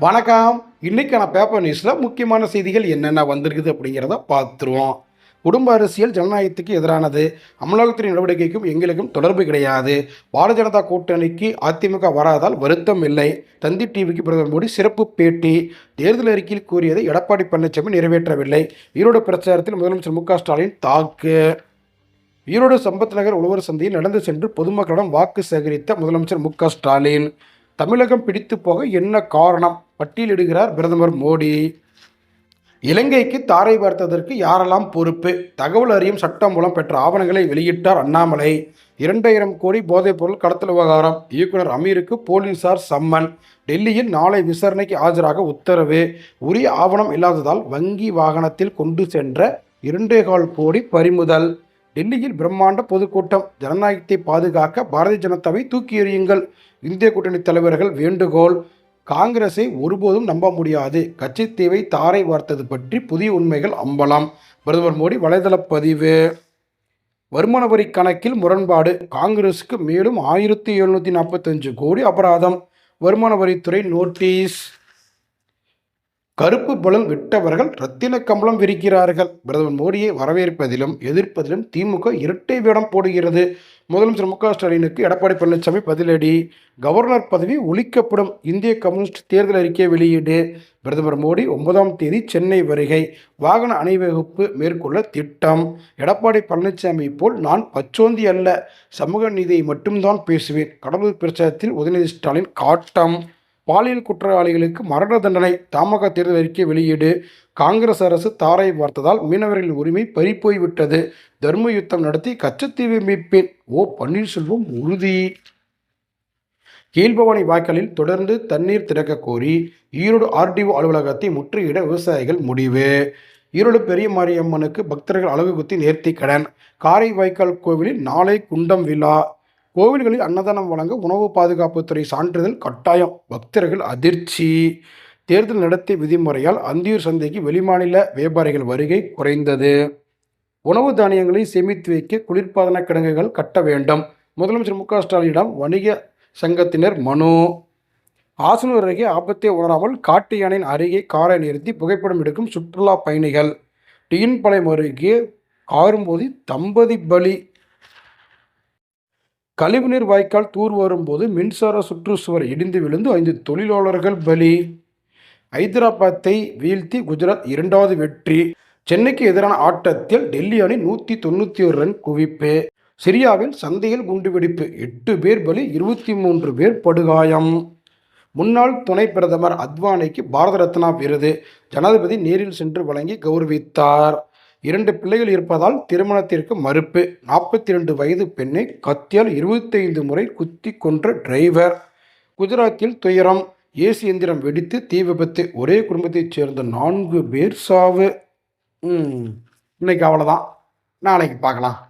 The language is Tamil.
வணக்கம். இன்னைக்கான பேப்பர் நியூஸில் முக்கியமான செய்திகள் என்னென்ன வந்திருக்குது அப்படிங்கிறத பார்த்துருவோம். குடும்ப அரசியல் ஜனநாயகத்துக்கு எதிரானது. அமலாக்கத்துறை நடவடிக்கைக்கும் எங்களுக்கும் தொடர்பு கிடையாது. பாரதிய ஜனதா கூட்டணிக்கு அதிமுக வராதால் வருத்தம் இல்லை. தந்தி டிவிக்கு பிரதமர் மோடி சிறப்பு பேட்டி. தேர்தல் அறிக்கையில் கூறியதை எடப்பாடி பழனிசாமி நிறைவேற்றவில்லை. ஈரோடு பிரச்சாரத்தில் முதலமைச்சர் மு ஸ்டாலின் தாக்கு. ஈரோடு சம்பத் நகர் உழவர் சந்தையில் நடந்து சென்று பொதுமக்களிடம் வாக்கு சேகரித்த முதலமைச்சர் மு ஸ்டாலின். தமிழகம் பிடித்து போக என்ன காரணம்? பட்டியலிடுகிறார் பிரதமர் மோடி. இலங்கைக்கு தாரை பார்த்ததற்கு யாரெல்லாம் பொறுப்பு? தகவல் அறியும் சட்டம் மூலம் பெற்ற ஆவணங்களை வெளியிட்டார் அண்ணாமலை. இரண்டாயிரம் கோடி போதைப்பொருள் கடத்தல் விவகாரம். இயக்குனர் அமீருக்கு போலீசார் சம்மன். டெல்லியில் நாளை விசாரணைக்கு ஆஜராக உத்தரவு. உரிய ஆவணம் இல்லாததால் வங்கி வாகனத்தில் கொண்டு சென்ற இரண்டே கால் கோடி பறிமுதல். டெல்லியில் பிரம்மாண்ட பொதுக்கூட்டம். ஜனநாயகத்தை பாதுகாக்க பாரதிய ஜனதாவை தூக்கி எறியுங்கள். இந்திய கூட்டணி தலைவர்கள் வேண்டுகோள். காங்கிரஸை ஒருபோதும் நம்ப முடியாது. கட்சித்தீவை தாரை வார்த்தது பற்றி புதிய உண்மைகள் அம்பலம். பிரதமர் மோடி வலைதள பதிவு. வருமான வரி கணக்கில் முரண்பாடு. காங்கிரஸுக்கு மேலும் ஆயிரத்தி எழுநூற்றி நாற்பத்தஞ்சு கோடி அபராதம். வருமான வரித்துறை நோட்டீஸ். கருப்பு பலன் விட்டவர்கள் ரத்தின கம்பளம் விரிக்கிறார்கள். பிரதமர் மோடியை வரவேற்பதிலும் எதிர்ப்பதிலும் திமுக இரட்டை வேடம் போடுகிறது. முதலமைச்சர் மு க ஸ்டாலினுக்கு எடப்பாடி பழனிசாமி பதிலடி. கவர்னர் பதவி ஒழிக்கப்படும். இந்திய கம்யூனிஸ்ட் தேர்தல் அறிக்கை வெளியீடு. பிரதமர் மோடி ஒன்பதாம் தேதி சென்னை வருகை. வாகன அணிவகுப்பு மேற்கொள்ள திட்டம். எடப்பாடி பழனிசாமி போல் நான் பச்சோந்தி அல்ல. சமூக நீதியை மட்டும்தான் பேசுவேன். கடலூர் பிரச்சாரத்தில் உதயநிதி ஸ்டாலின் காட்டம். பாலியல் குற்றவாளிகளுக்கு மரண தண்டனை தாமக தேர்தல் அறிக்கை வெளியீடு. காங்கிரஸ் அரசு தாரை பார்த்ததால் மீனவர்களின் உரிமை பறிப்போய்விட்டது. தர்ம யுத்தம் நடத்தி கச்சத்தீவு மீட்பேன் ஓ பன்னீர்செல்வம் உறுதி. கீழ்பவானி வாய்க்காலில் தொடர்ந்து தண்ணீர் திறக்க கோரி ஈரோடு ஆர்டிஓ அலுவலகத்தை முற்றுகையிட விவசாயிகள் முடிவு. ஈரோடு பெரிய மாரியம்மனுக்கு பக்தர்கள் அழகு குத்தி நேர்த்தி கடன். காரை வாய்க்கால் கோவிலில் நாளை குண்டம் விழா. கோவில்களில் அன்னதானம் வழங்க உணவு பாதுகாப்புத்துறை சான்றிதழ் கட்டாயம். பக்தர்கள் அதிர்ச்சி. தேர்தல் நடத்தை விதிமுறையால் அந்தியூர் சந்தைக்கு வெளிமாநில வியாபாரிகள் வருகை குறைந்தது. உணவு தானியங்களை சேமித்து வைக்க குளிர்பாதன கிடங்குகள் கட்ட வேண்டும். முதலமைச்சர் மு க ஸ்டாலினிடம் வணிக சங்கத்தினர் மனு. ஆசனூர் அருகே ஆபத்தை உணராமல் காட்டு யானையின் அருகே காரை நிறுத்தி புகைப்படம் எடுக்கும் சுற்றுலா பயணிகள். டிஎன்பாளையம் அருகே ஆறும்போது தம்பதி பலி. கழிவுநீர் வாய்க்கால் தூர் வரும்போது மின்சார சுற்றுச்சுவர் இடிந்து விழுந்து ஐந்து தொழிலாளர்கள் பலி. ஐதராபாத்தை வீழ்த்தி குஜராத் இரண்டாவது வெற்றி. சென்னைக்கு எதிரான ஆட்டத்தில் டெல்லி அணி நூற்றி தொண்ணூற்றி ஒரு ரன் குவிப்பு. சிரியாவில் சந்தையில் குண்டுவெடிப்பு எட்டு பேர் பலி இருபத்தி மூன்று பேர் படுகாயம். முன்னாள் துணை பிரதமர் அத்வானிக்கு பாரத ரத்னா விருது. ஜனாதிபதி நேரில் சென்று வழங்கி கௌரவித்தார். இரண்டு பிள்ளைகள் இருப்பதால் திருமணத்திற்கு மறுப்பு. நாற்பத்தி ரெண்டு வயது பெண்ணை கத்தியால் இருபத்தைந்து முறை குத்தி கொன்ற டிரைவர். குஜராத்தில் துயரம். ஏசி எந்திரம் வெடித்து தீ விபத்து. ஒரே குடும்பத்தைச் சேர்ந்த நான்கு பேர் சாவு. இன்னைக்கு அவ்வளோதான் நாளைக்கு பார்க்கலாம்.